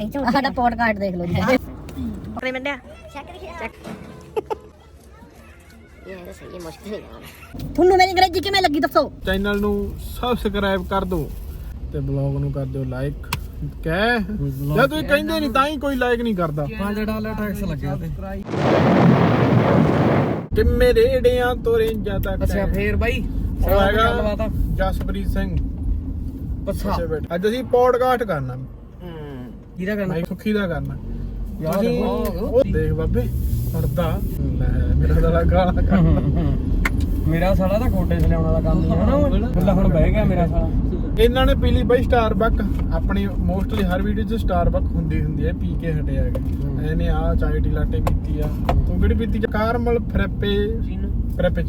ਆਹ ਸਾਡਾ ਪੋਡਕਾਸਟ ਦੇਖ ਲਓ ਜੀ। ਆਪਣੇ ਮੰਡਿਆ ਚੈੱਕ ਇਹ ਤਾਂ ਸਹੀ ਹੈ ਮੁਸ਼ਕਿਲ ਹੈ ਤੁਹਾਨੂੰ ਮੇਰੀ ਅੰਗਰੇਜ਼ੀ ਕਿਵੇਂ ਲੱਗੀ ਦੱਸੋ? ਚੈਨਲ ਨੂੰ ਸਬਸਕ੍ਰਾਈਬ ਕਰ ਦਿਓ ਤੇ ਬਲੌਗ ਨੂੰ ਕਰ ਦਿਓ ਲਾਈਕ ਕਹਿ ਜੇ ਤੁਸੀਂ ਕਹਿੰਦੇ ਨਹੀਂ ਤਾਂ ਹੀ ਕੋਈ ਲਾਈਕ ਨਹੀਂ ਕਰਦਾ। 5 ਡਾਲਰ ਟੈਕਸ ਲੱਗਿਆ ਤੇ ਕਿ ਮੇਰੇ ਏੜਿਆਂ ਤੋਂ ਰੇਂਜਾਂ ਤੱਕ ਅੱਛਾ ਫੇਰ ਬਾਈ? ਉਹ ਹੈਗਾ ਗੱਲਬਾਤ। ਆ। ਜਸਪ੍ਰੀਤ ਸਿੰਘ। ਪੱਛਾ। ਅੱਜ ਅਸੀਂ ਪੋਡਕਾਸਟ ਕਰਨਾ। ਕਿਹਦਾ ਕਰਨਾ? ਮੈਂ ਸੁੱਖੀ ਦਾ ਕਰਨਾ? ਯਾਰ ਉਹ- ਦੇਖ ਬਾਬੇ ਪੜਦਾ ਲੈ ਮੇਰਾ ਤਾਂ ਗਾਲਾਂ ਕੱਢਦਾ ਮੇਰਾ ਸਾਲਾ ਤਾਂ ਕੋਟੇ ਚ ਲਿਆਉਣ ਵਾਲਾ ਕੰਮ ਹੀ ਹੈ ਨਾ ਉਹ। ਹੁਣ ਬਹਿ ਗਿਆ ਮੇਰਾ ਸਾਲਾ। ਇਹਨਾਂ ਨੇ ਪੀ ਲਈ ਬਈ ਸਟਾਰਬਕ ਆਪਣੀ ਮੋਸਟਲੀ ਹਰ ਵੀਡੀਓ 'ਚ ਸਟਾਰਬਕ ਹੁੰਦੀ ਹੁੰਦੀ ਹੈ ਪੀ ਕੇ ਹਟਿਆ ਹੈਗਾ ਇਹਨੇ ਆ ਚਾय ਟੀ ਲਾਟੇ ਪੀਤੀ ਆ। ਤੂੰ ਕਿਹੜੀ ਪੀਤੀ? ਕਾਰਮਲ ਫ੍ਰੈਪੇ ਫ੍ਰੈਪੇ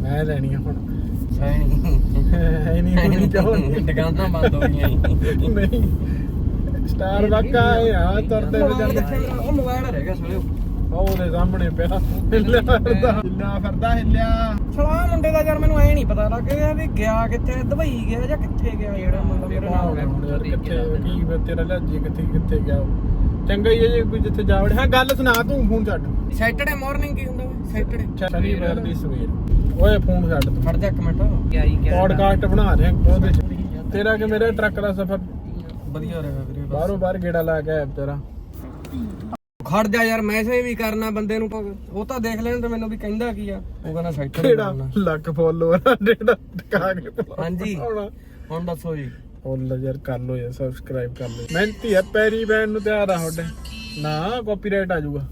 ਮੈਂ ਲੈਣੀ ਆ ਹੁਣ। ਸਹੀ ਨਹੀਂ। ਹੈ ਨਹੀਂ। ਹੋਣੀ ਚਾਹੁੰਦੀ ਦੁਕਾਨਾਂ ਬੰਦ ਹੋ ਗਈਆਂ। ਨਹੀਂ। ਸਟਾਰਬਕ ਆ ਇਹ ਆ ਤੁਰਦੇ ਵਜਨ ਉਹ ਮੋਬਾਈਲ ਰਹਿ ਗਿਆ ਸਾਲਿਓ ਉਹਦੇ ਸਾਹਮਣੇ ਪਿਆ। ਹਿੱਲਿਆ ਫਿਰਦਾ। ਹਿੱਲਿਆ ਫਿਰਦਾ ਹਿੱਲਿਆ। ਛਲਾ ਮੁੰਡੇ ਦਾ ਯਾਰ ਮੈਨੂੰ ਐ ਨਹੀਂ ਪਤਾ ਲੱਗਿਆ ਵੀ ਗਿਆ ਕਿੱਥੇ ਦੁਬਈ ਗਿਆ ਜਾਂ ਕਿੱਥੇ ਗਿਆ ਜਿਹੜਾ ਮੁੰਡਾ ਮੇਰੇ ਨਾਲ ਹੁਣ ਯਾਰ ਕਿੱਥੇ ਕੀ ਤੇਰਾ ਲੱਜੀ ਕਿੱਥੇ ਕਿੱਥੇ ਗਿਆ ਉਹ। ਚੰਗਾ ਹੀ ਹੈ ਜੇ ਕੋਈ ਜਿੱਥੇ ਜਾ ਵੜੇ। ਹਾਂ ਗੱਲ ਸੁਣਾ ਤੂੰ ਫੋਨ ਛੱਡ। ਸੈਟਰਡੇ ਮਾਰਨਿੰਗ ਕੀ ਹੁੰਦਾ ਸੈਟਰਡੇ ਸ਼ਨੀਵਾਰ ਦੀ ਸਵੇਰ। ਓਏ ਫੋਨ ਛੱਡ ਤੂੰ। ਖੜ ਜਾ ਇੱਕ ਮਿੰਟ। ਕੀ ਆਈ ਪੋਡਕਾਸਟ ਬਣਾ ਰਹੇ ਹਾਂ ਉਹਦੇ ਤੇਰਾ ਕਿ ਮੇਰੇ ਟਰੱਕ ਦਾ ਸਫ਼ਰ? ਵਧੀਆ ਰਿਹਾ ਵੀਰੇ ਬਾਹਰੋਂ ਬਾਹਰ ਗੇੜਾ ਲਾ ਕੇ ਆਇਆ ਤੇਰਾ ਖੜ ਜਾ ਯਾਰ ਮੈਸੇਜ ਵੀ ਕਰਨਾ ਬੰਦੇ ਨੂੰ ਉਹ ਤਾਂ ਦੇਖ ਲੈਣ ਤੇ ਮੈਨੂੰ ਵੀ ਕਹਿੰਦਾ ਕੀ ਆ। ਉਹ ਕਹਿੰਦਾ ਸਾਈਕਲ ਕਿਹੜਾ ਲੱਖ ਫੋਲੋਅਰ ਜਿਹੜਾ ਟਕਾ ਕੇ ਹਾਂਜੀ। ਹੁਣ ਦੱਸੋ ਜੀ। ਉਹ ਲੈ ਯਾਰ ਕਰ ਲੋ ਯਾਰ ਸਬਸਕ੍ਰਾਈਬ ਕਰ ਲੋ ਮਿਹਨਤੀ ਹੈ ਪੈਰੀ ਬੈਂਡ ਨੂੰ ਤਿਆਰ ਆ ਤੁਹਾਡੇ। ਨਾ ਕਾਪੀਰਾਈਟ ਆ ਜਾਊਗਾ।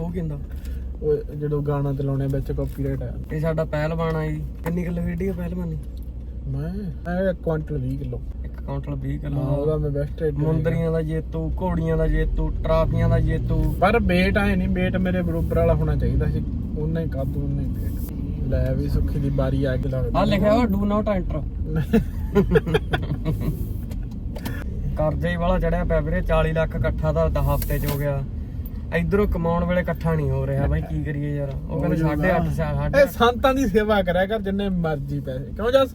ਉਹ ਕਹਿੰਦਾ। ਉਹ ਜਦੋਂ ਗਾਣਾ ਚਲਾਉਣੇ ਵਿੱਚ ਕਾਪੀਰਾਈਟ ਆ। ਇਹ ਸਾਡਾ ਪਹਿਲਵਾਨ ਆ ਜੀ। ਕਿੰਨੀ ਕਿਲੋ ਵੇਡੀ ਪਹਿਲਵਾਨੀ? ਮੈਂ ਇਹ ਕੁਆਂਟਲ 20 ਕਿਲੋ। ਕੌਂਟਲ 20 ਕਿਲੋ। ਹਾਂ ਉਹਦਾ ਮੈਂ ਬੈਸਟ ਰੇਟ ਮੁੰਦਰੀਆਂ ਦਾ ਜੇਤੂ ਘੋੜੀਆਂ ਦਾ ਜੇਤੂ ਟਰਾਫੀਆਂ ਦਾ ਜੇਤੂ। ਪਰ weight ਆਏ ਨਹੀਂ weight ਮੇਰੇ ਬਰੋਬਰ ਵਾਲਾ ਹੋਣਾ ਚਾਹੀਦਾ ਸੀ। ਉਹਨੇ ਹੀ ਕਾਬੂ ਉਹਨੇ ਹੀ weight ਲੈ ਵੀ ਸੁੱਖੀ ਦੀ ਬਾਰੀ ਆ ਕੇ ਲੱਗਦੀ ਆ ਲਿਖਿਆ ਹੋਇਆ ਡੂ ਨਾਟ ਐਂਟਰ ਕਰਜ਼ੇ ਹੀ ਵਾਲਾ ਚੜਿਆ ਪਿਆ ਵੀਰੇ 40 ਲੱਖ ਇਕੱਠਾ ਦਾ ਤਾਂ ਹਫ਼ਤੇ ਚ ਹੋ ਗਿਆ। ਇਧਰੋਂ ਕਮਾਉਣ ਵੇਲੇ ਇਕੱਠਾ ਨਹੀਂ ਹੋ ਰਿਹਾ ਬਾਈ ਕੀ ਕਰੀਏ ਯਾਰ। ਉਹ ਕਹਿੰਦੇ 8.5 8.5 ਇਹ ਸੰਤਾਂ ਦੀ ਸੇਵਾ ਕਰਿਆ ਕਰ ਜਿੰਨੇ ਮਰਜ਼ੀ ਪੈਸੇ। ਕਿਉਂ ਜਸ?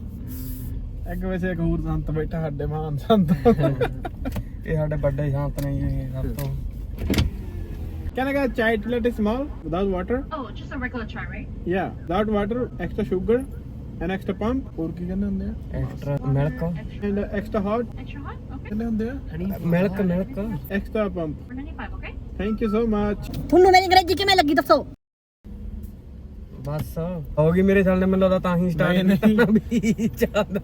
ਇੱਕ ਵੈਸੇ ਇੱਕ ਹੋਰ ਸੰਤ ਬੈਠਾ ਸਾਡੇ ਮਹਾਨ ਸੰਤ ਇਹ ਸਾਡੇ ਵੱਡੇ ਸ਼ਾਂਤ ਨੇ ਜੀ ਇਹ ਸਭ ਤੋਂ Can I get chai latte small without water? Oh, just a regular chai, right? Yeah, without water, extra sugar, and extra pump. ਹੋਰ ਕੀ ਕਹਿੰਦੇ ਹੁੰਦੇ ਆ? Extra milk And uh, extra hot Extra hot? Okay. ਕਹਿੰਦੇ ਹੁੰਦੇ ਆ? Milk milk Extra pump. For 95, okay? Thank you so much. ਤੁਹਾਨੂੰ ਮੇਰੀ ਅੰਗਰੇਜ਼ੀ ਕਿਵੇਂ ਲੱਗੀ ਦੱਸੋ ਬਸ। ਹੋ ਗਈ ਮੇਰੇ ਸਾਲ ਨੇ ਮੈਨੂੰ ਲੱਗਦਾ ਤਾਂ ਹੀ ਸਟਾਰਟ ਨਹੀਂ, ਨਹੀਂ। ਚੱਲ